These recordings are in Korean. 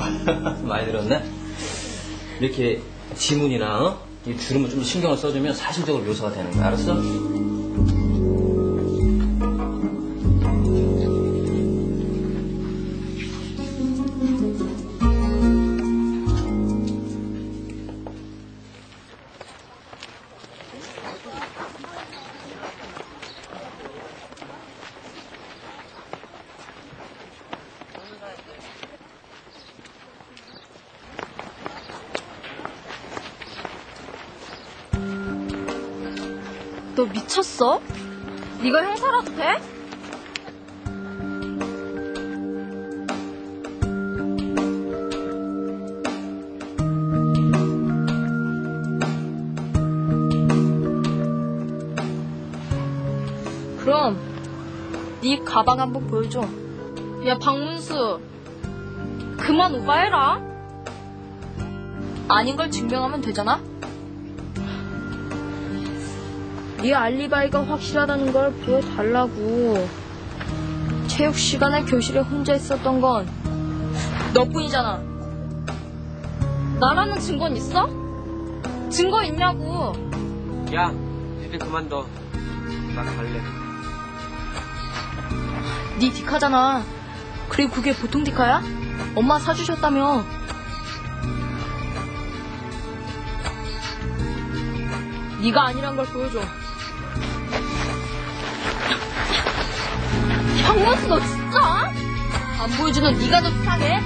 많이 들었네. 이렇게 지문이나 어? 이 주름을 좀 신경을 써주면 사실적으로 묘사가 되는 거야. 알았어? 너 미쳤어? 네가 형사라도 돼? 그럼 네 가방 한번 보여줘. 야 박문수, 그만 오바해라. 아닌 걸 증명하면 되잖아. 네 알리바이가 확실하다는 걸 보여달라고. 체육 시간에 교실에 혼자 있었던 건 너뿐이잖아. 나라는 증거는 있어? 증거 있냐고. 야, 니들 그만둬. 나 갈래. 네 디카잖아. 그리고 그게 보통 디카야? 엄마 사주셨다며. 네가 아니란 걸 보여줘. 박명수 너 진짜? 안 보여주는 네가 더 수상해.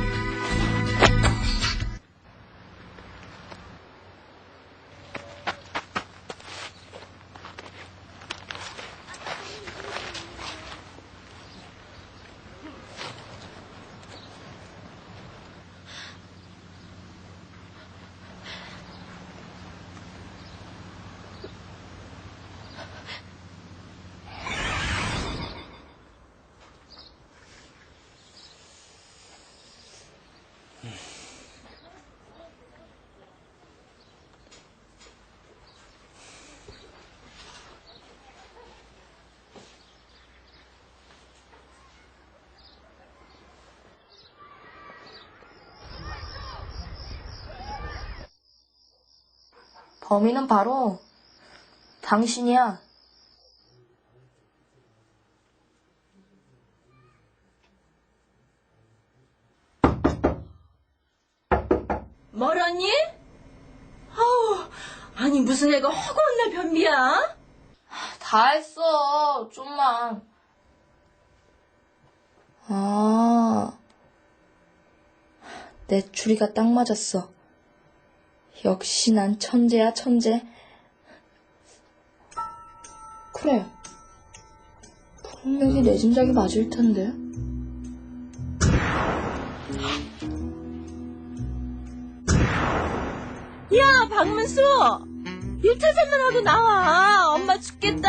범인은 바로 당신이야. 뭐라니? 아우, 아니 무슨 애가 허구한 날 변비야? 다 했어. 좀만. 아. 내 추리가 딱 맞았어. 역시 난 천재야, 천재. 그래. 분명히 내 짐작이 맞을 텐데. 야, 박문수! 일탈산만 하고 나와. 엄마 죽겠다.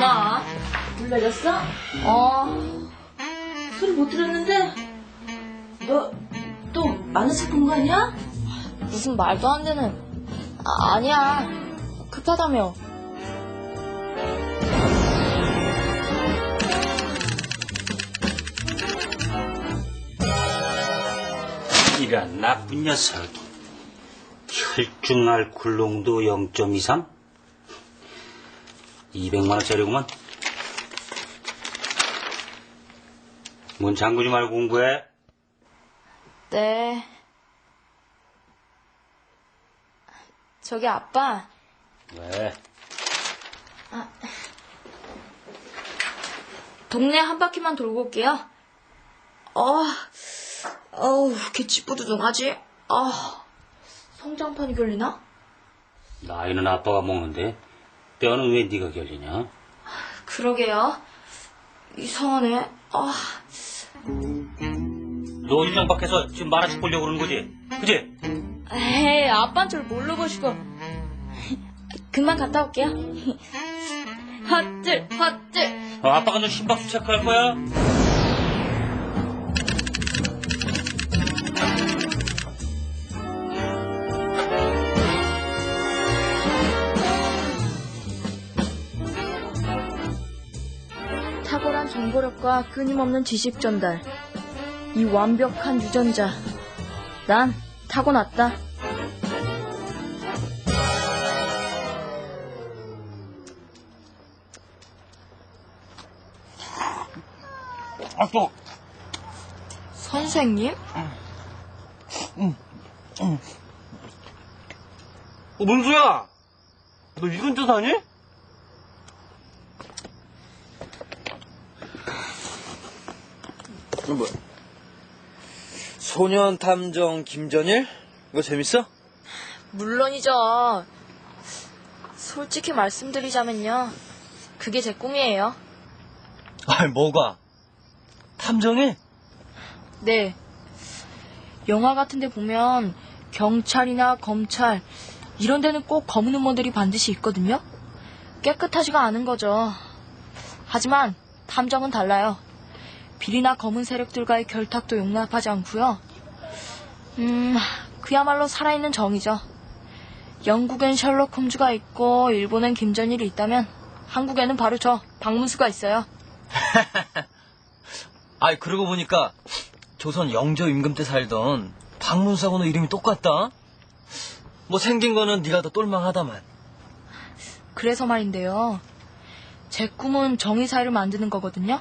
엄마. 물 내렸어? 어, 소리 못 들었는데. 너또 마누스 본거 아니야? 무슨 말도 안 되는. 아, 아니야. 급하다며. 이런 나쁜 녀석. 혈중 알코올 농도 0.23? 200만원짜리구만. 문 잠그지 말고 공부해. 네. 저기 아빠, 왜? 동네 한 바퀴만 돌고 올게요. 어, 어우, 개 찌뿌두둥하지? 아, 성장판이 결리나? 나이는 아빠가 먹는데 뼈는 왜 네가 결리냐? 그러게요. 이상하네. 아, 너 일장 밖에서 지금 만화책 보려고 그러는 거지? 그지? 에이, 아빠는 절 뭘로 보시고. 금방 갔다 올게요. 헛들, 헛들. 어, 아빠가 너 심박수 체크할 거야? 정보력과 끊임없는 지식 전달. 이 완벽한 유전자. 난 타고났다. 아, 또. 선생님? 어, 문수야! 너 이 근처 사니? 뭐, 소년 탐정 김전일? 이거 재밌어? 물론이죠. 솔직히 말씀드리자면요. 그게 제 꿈이에요. 아이, 뭐가? 탐정이? 네. 영화 같은 데 보면 경찰이나 검찰 이런 데는 꼭 검은 음모들이 반드시 있거든요. 깨끗하지가 않은 거죠. 하지만 탐정은 달라요. 비리나 검은 세력들과의 결탁도 용납하지 않고요. 음, 그야말로 살아있는 정이죠. 영국엔 셜록 홈즈가 있고 일본엔 김전일이 있다면 한국에는 바로 저 박문수가 있어요. 아이, 그러고 보니까 조선 영조 임금 때 살던 박문수하고는 이름이 똑같다? 뭐 생긴 거는 네가 더 똘망하다만. 그래서 말인데요. 제 꿈은 정의 사회를 만드는 거거든요.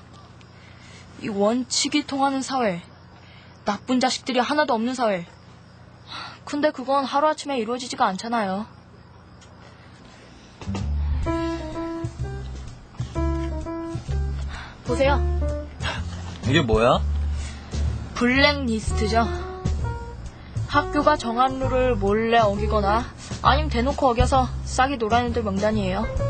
이 원칙이 통하는 사회. 나쁜 자식들이 하나도 없는 사회. 근데 그건 하루아침에 이루어지지가 않잖아요. 보세요. 이게 뭐야? 블랙리스트죠. 학교가 정한 룰을 몰래 어기거나 아니면 대놓고 어겨서 싹이 놀아는 애들 명단이에요.